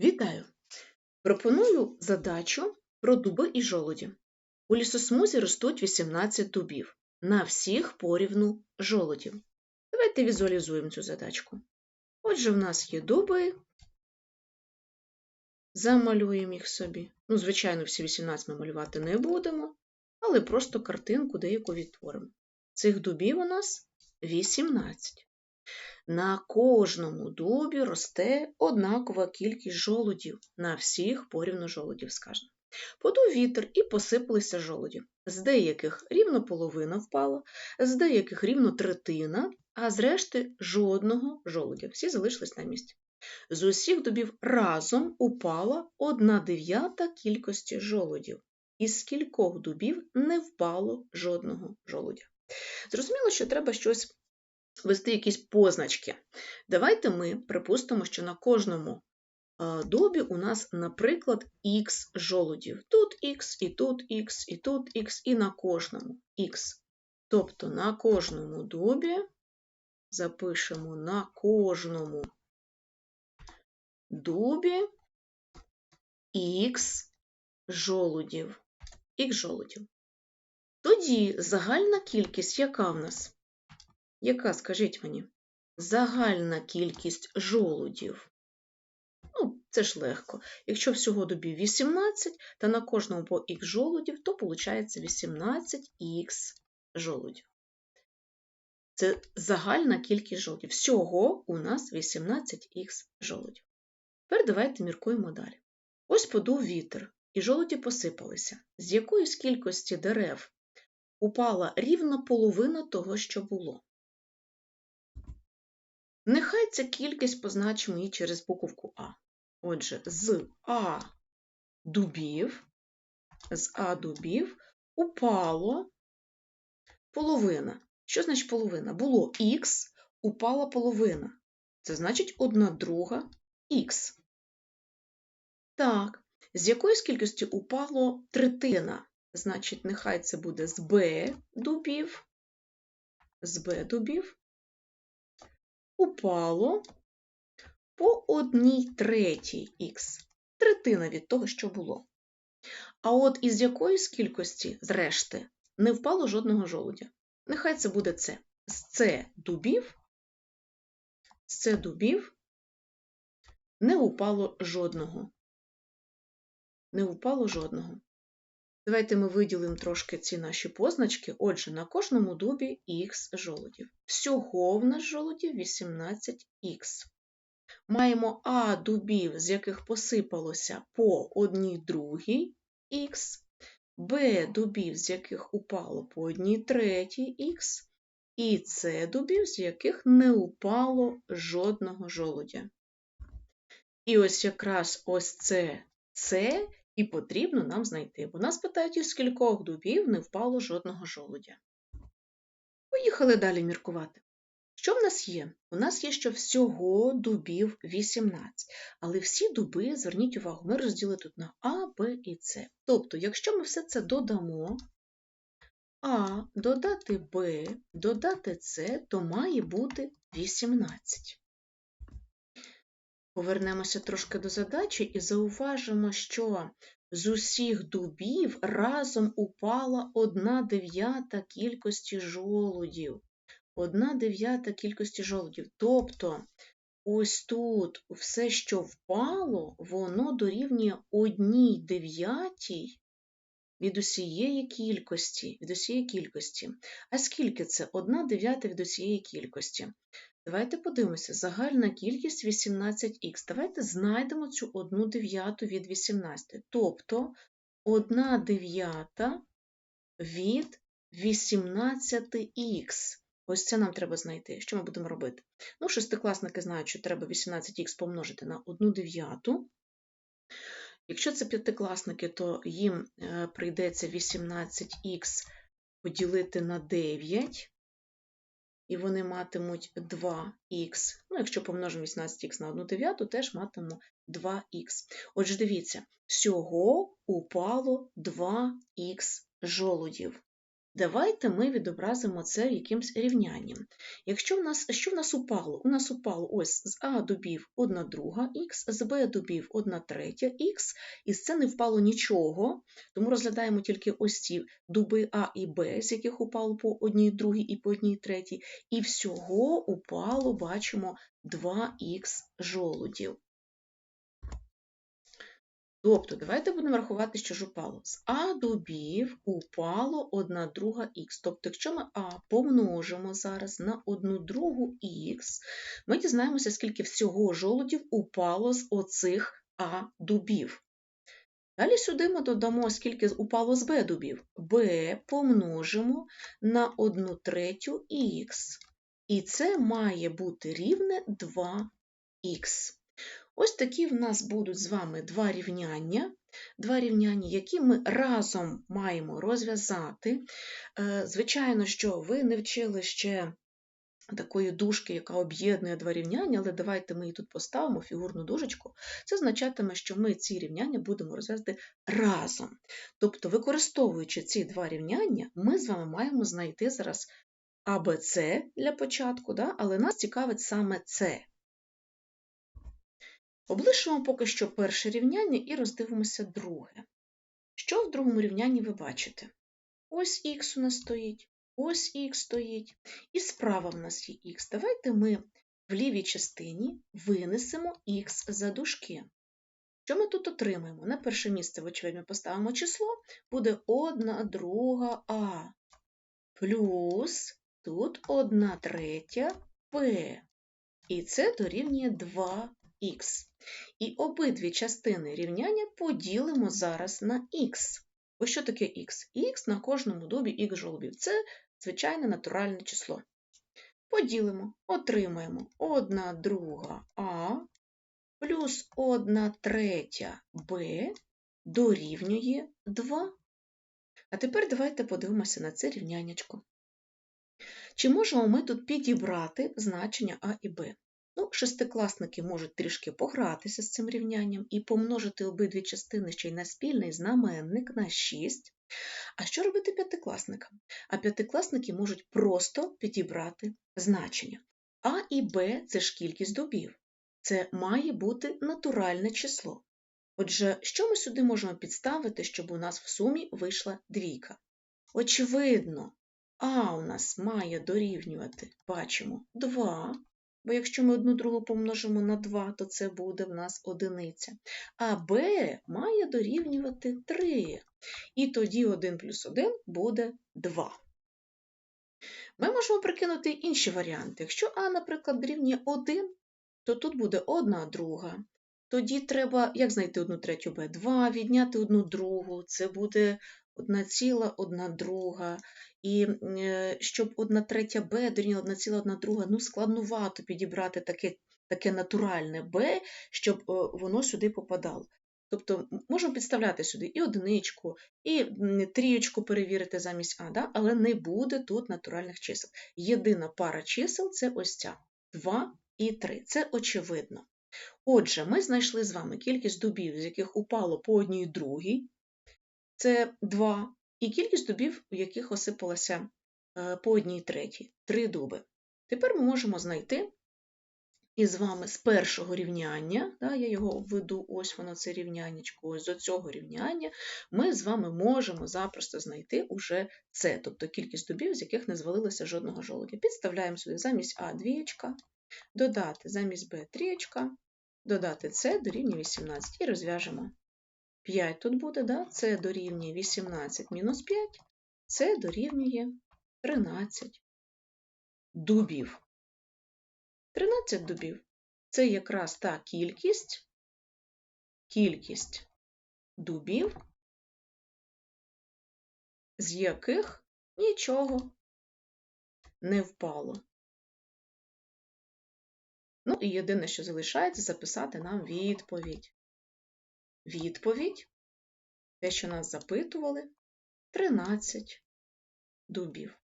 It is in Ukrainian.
Вітаю! Пропоную задачу про дуби і жолуді. У лісосмузі ростуть 18 дубів. На всіх порівну жолудів. Давайте візуалізуємо цю задачку. Отже, в нас є дуби. Замалюємо їх собі. Ну, звичайно, всі 18 ми малювати не будемо, але просто картинку деяку відтворимо. Цих дубів у нас 18. На кожному дубі росте однакова кількість жолудів, на всіх порівну жолудів, скажемо. Подув вітер і посипалися жолуді. З деяких рівно половина впала, з деяких рівно третина, а з решти жодного жолудя. Всі залишились на місці. З усіх дубів разом упала одна дев'ята кількості жолудів. Із кількох дубів не впало жодного жолудя. Зрозуміло, що треба щось вести якісь позначки. Давайте ми припустимо, що на кожному дубі у нас, наприклад, х жолудів. Тут х, і тут х, і тут х, і на кожному х. Тобто на кожному дубі запишемо на кожному дубі х жолудів. Х жолудів. Тоді загальна кількість, яка в нас? Яка, скажіть мені, загальна кількість жолудів? Ну, це ж легко. Якщо всього добів 18, то на кожному по х жолудів, то виходить 18х жолудів. Це загальна кількість жолудів. Всього у нас 18х жолудів. Тепер давайте міркуємо далі. Ось подув вітер, і жолуді посипалися. З якоїсь кількості дерев упала рівно половина того, що було. Нехай ця кількість позначимо її через буковку А. Отже, з А дубів, з А дубів упало половина. Що значить половина? Було Х, упала половина. Це значить одна друга Х. Так, з якоїсь кількості упало третина. Значить, нехай це буде з Б дубів, з Б дубів упало по одній третій х, третина від того, що було. А от із якоїсь кількості, зрешти, не впало жодного жолудя. Нехай це буде С. З С дубів, з С дубів не упало жодного. Не упало жодного. Давайте ми виділимо трошки ці наші позначки. Отже, на кожному дубі х жолудів. Всього в нас жолудів 18х. Маємо А дубів, з яких посипалося по одній другій х, Б дубів, з яких упало по одній третій х, і С дубів, з яких не упало жодного жолудя. І ось якраз ось це це і потрібно нам знайти, бо нас питають, із скількох дубів не впало жодного жолудя. Поїхали далі міркувати. Що в нас є? У нас є що всього дубів 18, але всі дуби, зверніть увагу, ми розділили тут на А, Б і С. Тобто, якщо ми все це додамо, А, додати Б, додати С, то має бути 18. Повернемося трошки до задачі і зауважимо, що з усіх дубів разом упала одна дев'ята кількості жолудів. Одна дев'ята кількості жолудів. Тобто, ось тут все, що впало, воно дорівнює одній дев'ятій від усієї кількості. від усієї кількості. А скільки це? Одна дев'ята від усієї кількості. Давайте подивимося, загальна кількість 18х. Давайте знайдемо цю 1 дев'яту від 18. Тобто 1 дев'ята від 18х. Ось це нам треба знайти. Що ми будемо робити? Ну, шестикласники знають, що треба 18х помножити на 1 дев'яту. Якщо це п'ятикласники, то їм е, прийдеться 18х поділити на 9 і вони матимуть 2х. Ну, якщо помножимо 18х на 1 дев'яту, теж матимемо 2х. Отже, дивіться, всього упало 2х жолудів. Давайте ми відобразимо це якимсь рівнянням. Якщо в нас, що в нас упало? У нас упало ось з А дубів 1 друга х, з Б дубів 1 третя х, і з це не впало нічого, тому розглядаємо тільки ось ці дуби А і Б, з яких упало по одній другій і по одній третій, і всього упало, бачимо, 2х жолудів. Тобто, давайте будемо рахувати, що ж упало. З А дубів упало 1 друга х. Тобто, якщо ми А помножимо зараз на 1 другу х, ми дізнаємося, скільки всього жолудів упало з оцих А дубів. Далі сюди ми додамо, скільки упало з Б дубів. Б помножимо на 1 третю х. І це має бути рівне 2х. Ось такі в нас будуть з вами два рівняння, два рівняння, які ми разом маємо розв'язати. Е, звичайно, що ви не вчили ще такої дужки, яка об'єднує два рівняння, але давайте ми її тут поставимо, фігурну дужечку. Це означатиме, що ми ці рівняння будемо розв'язати разом. Тобто, використовуючи ці два рівняння, ми з вами маємо знайти зараз АБЦ для початку, да? але нас цікавить саме це. Облишимо поки що перше рівняння і роздивимося друге. Що в другому рівнянні ви бачите? Ось х у нас стоїть, ось х стоїть, і справа в нас є х. Давайте ми в лівій частині винесемо х за дужки. Що ми тут отримаємо? На перше місце, вочевидь, ми поставимо число, буде 1 друга а, плюс тут 1 третя П. І це дорівнює 2 х. І обидві частини рівняння поділимо зараз на х. Ось що таке х? х на кожному дубі х жолобів. Це звичайне натуральне число. Поділимо, отримаємо 1 друга а плюс 1 третя b дорівнює 2. А тепер давайте подивимося на це рівняннячко. Чи можемо ми тут підібрати значення а і б? Ну, Шестикласники можуть трішки погратися з цим рівнянням і помножити обидві частини ще й на спільний знаменник на 6. А що робити п'ятикласникам? А п'ятикласники можуть просто підібрати значення. А і Б це ж кількість добів. Це має бути натуральне число. Отже, що ми сюди можемо підставити, щоб у нас в сумі вийшла двійка? Очевидно, А у нас має дорівнювати, бачимо, 2, Бо якщо ми одну другу помножимо на 2, то це буде в нас одиниця. А b має дорівнювати 3. І тоді 1 плюс 1 буде 2. Ми можемо прикинути інші варіанти. Якщо А, наприклад, дорівнює 1, то тут буде 1 друга. Тоді треба, як знайти 1 третю b? 2, відняти 1 другу, це буде 1 ціла 1 друга. І е, щоб 1 третя Б дорівнювала 1 ціла 1 друга, ну складнувато підібрати таке таке натуральне Б, щоб е, воно сюди попадало. Тобто можемо підставляти сюди і одиничку, і трієчку перевірити замість А, да? але не буде тут натуральних чисел. Єдина пара чисел це ось ця 2 і 3. Це очевидно. Отже, ми знайшли з вами кількість дубів, з яких упало по одній другій, це 2, і кількість дубів, у яких осипалося е, по одній третій, три дуби. Тепер ми можемо знайти із вами з першого рівняння, да, я його обведу, ось воно це рівняннячко, ось до цього рівняння, ми з вами можемо запросто знайти уже це, тобто кількість дубів, з яких не звалилося жодного жолудя. Підставляємо сюди замість А двієчка, додати замість Б трієчка, додати С дорівнює 18 і розв'яжемо 5 тут буде, да? це дорівнює 18 мінус 5, це дорівнює 13 дубів. 13 дубів це якраз та кількість, кількість дубів, з яких нічого не впало. Ну і єдине, що залишається, записати нам відповідь. Відповідь те, що нас запитували, 13 дубів.